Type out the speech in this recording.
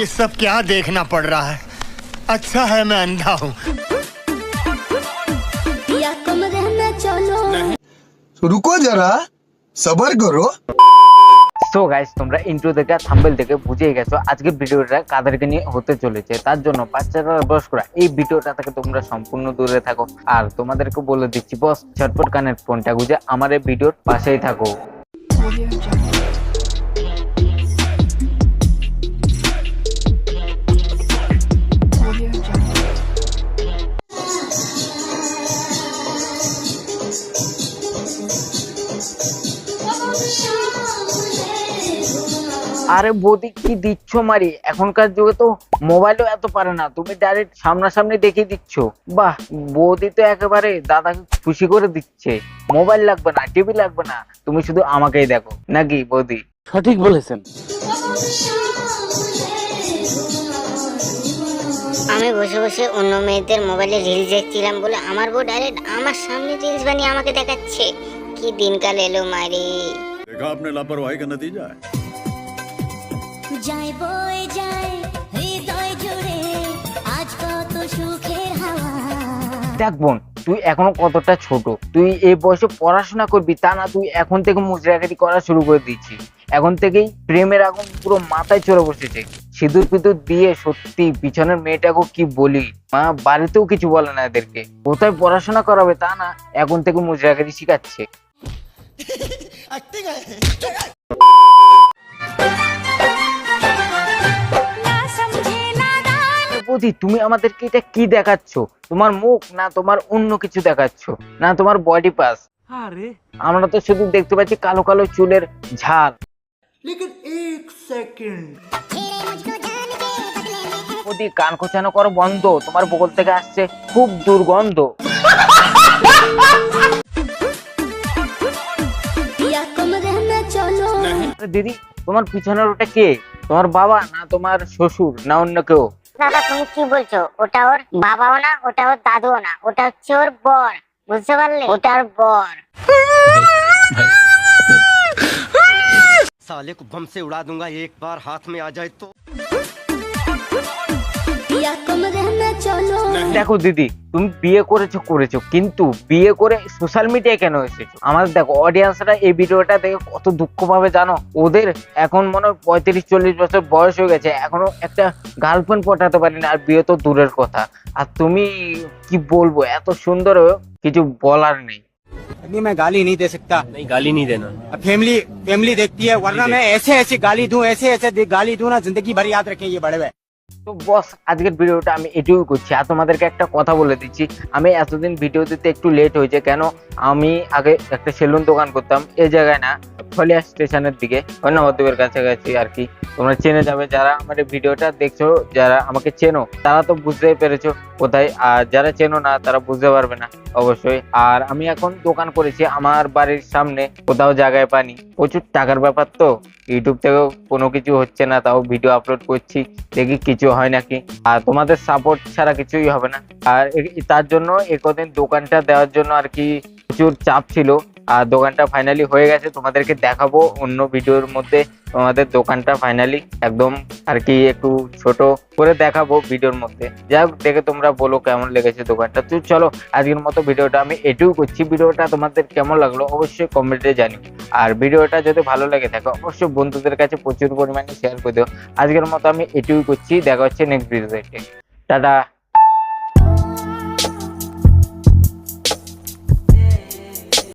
ये सब क्या देखना पड़ रहा है अच्छा है मैं अंधा हूँ या कमरे में चलो रुको जरा सबर करो সো গাইস তোমরা ইন্ট্রো থেকে থাম্বেল থেকে বুঝেই গেছো আজকে ভিডিওটা কাদেরকে নিয়ে হতে চলেছে তার জন্য বাচ্চারা বয়স্করা এই ভিডিওটা থেকে তোমরা সম্পূর্ণ দূরে থাকো আর তোমাদেরকে বলে দিচ্ছি বস ছটপট কানের ফোনটা গুজে আমার এই ভিডিওর পাশেই থাকো আরে বৌদি কি দিচ্ছ মারি এখনকার যুগে তো মোবাইলও এত পারে না তুমি ডাইরেক্ট সামনাসামনি দেখিয়ে দিচ্ছ বাহ বৌদি তো একেবারে দাদাকে খুশি করে দিচ্ছে মোবাইল লাগবে না টিভি লাগবে না তুমি শুধু আমাকেই দেখো নাকি বৌদি সঠিক বলেছেন আমি বসে বসে অন্য মেয়েদের মোবাইলে রিলস দেখছিলাম বলে আমার বউ ডাইরেক্ট আমার সামনে রিলস বানিয়ে আমাকে দেখাচ্ছে কি দিনকাল এলো মারি देखा आपने लापरवाही का नतीजा है যায় বয়ে যায় হৃদয় জুড়ে আজ কত সুখের হাওয়া। দেখ বোন তুই এখনও কতটা ছোট। তুই এই বয়সে পড়াশোনা করবি তা না তুই এখন থেকে মুজরাগারি করা শুরু করে দিচ্ছিস। এখন থেকেই প্রেমের আগুন পুরো মাথায় চড়ে বসেছে। সিঁদুর পিঁদুর দিয়ে সত্যি পিছনের মেয়েটাকে কি বলি? মা বাড়িতেও কিছু বলে না এদেরকে। কোথায় পড়াশোনা করাবে তা না এখন থেকে মুজরাগারি শিখাচ্ছে। অপজি তুমি আমাদেরকে এটা কি দেখাচ্ছ? তোমার মুখ না তোমার অন্য কিছু দেখাচ্ছ? না তোমার বডি পাস আরে। আমরা তো শুধু দেখতে পাচ্ছি কালো কালো চুলের ঝাল। লেকিন এক সেকেন্ড। কান খোঁচানো করো বন্ধ তোমার বগল থেকে আসছে খুব দুর্গন্ধ। দিদি তোমার পিছনের ওটা কে? তোমার বাবা না তোমার শ্বশুর না অন্য কেউ? দাদা তুমি কি বলছো ওটা ওর বাবাও না ওটা ওর দাদুও না ওটা হচ্ছে ওর বর বুঝতে পারলে ওটা ওর বর साले को बम से उड़ा दूंगा एक बार हाथ में आ जाए तो या कमरे में चलो দেখো দিদি তুমি বিয়ে করেছো করেছো কিন্তু বিয়ে করে সোশ্যাল মিডিয়ায় কেন এসেছো আমাদের দেখো অডিয়েন্সরা এই ভিডিওটা দেখে কত দুঃখ পাবে জানো ওদের এখন মনে হয় পঁয়ত্রিশ চল্লিশ বছর বয়স হয়ে গেছে এখনো একটা গার্লফ্রেন্ড পটাতে পারি না আর বিয়ে তো দূরের কথা আর তুমি কি বলবো এত সুন্দর কিছু বলার নেই नहीं मैं गाली नहीं दे सकता नहीं गाली नहीं देना फैमिली फैमिली देखती है वरना मैं ऐसे ऐसे गाली दूं ऐसे ऐसे दे- गाली दूं ना जिंदगी भर याद रखें ये बड़े हुए তো বস, আজকের ভিডিওটা আমি এটিও করছি। আর তোমাদেরকে একটা কথা বলে দিচ্ছি। আমি এতদিন ভিডিও দিতে একটু লেট হয়েছে, কেন আমি আগে একটা সেলুন দোকান করতাম এই জায়গায় না, ফলিয়া স্টেশনের দিকে কাছে কাছাকাছি আর কি। তোমরা চেনে যাবে, যারা আমার ভিডিওটা দেখছ, যারা আমাকে চেনো, তারা তো বুঝতেই পেরেছ কোথায়? আর যারা চেনো না, তারা বুঝতে পারবে না, অবশ্যই। আর আমি এখন দোকান করেছি আমার বাড়ির সামনে, কোথাও জায়গায় পানি প্রচুর টাকার ব্যাপার তো। ইউটিউব থেকেও কোনো কিছু হচ্ছে না, তাও ভিডিও আপলোড করছি। দেখি কিছু হয় নাকি। আর তোমাদের সাপোর্ট ছাড়া কিছুই হবে না। আর তার জন্য একদিন দোকানটা দেওয়ার জন্য আর কি প্রচুর চাপ ছিল। আর দোকানটা ফাইনালি হয়ে গেছে, তোমাদেরকে দেখাবো অন্য ভিডিওর মধ্যে। তোমাদের দোকানটা ফাইনালি একদম আর কি একটু ছোট করে দেখাবো ভিডিওর মধ্যে। যাই হোক, দেখে তোমরা বলো কেমন লেগেছে দোকানটা। তো চলো, আজকের মতো ভিডিওটা আমি এটুকু করছি। ভিডিওটা তোমাদের কেমন লাগল অবশ্যই কমেন্টে জানিও। আর ভিডিওটা যদি ভালো লাগে থাকে, অবশ্যই বন্ধুদের কাছে প্রচুর পরিমাণে শেয়ার করে দিও। আজকের মতো আমি এটুকুই করছি। দেখা হচ্ছে নেক্সট ভিডিওতে টাটা।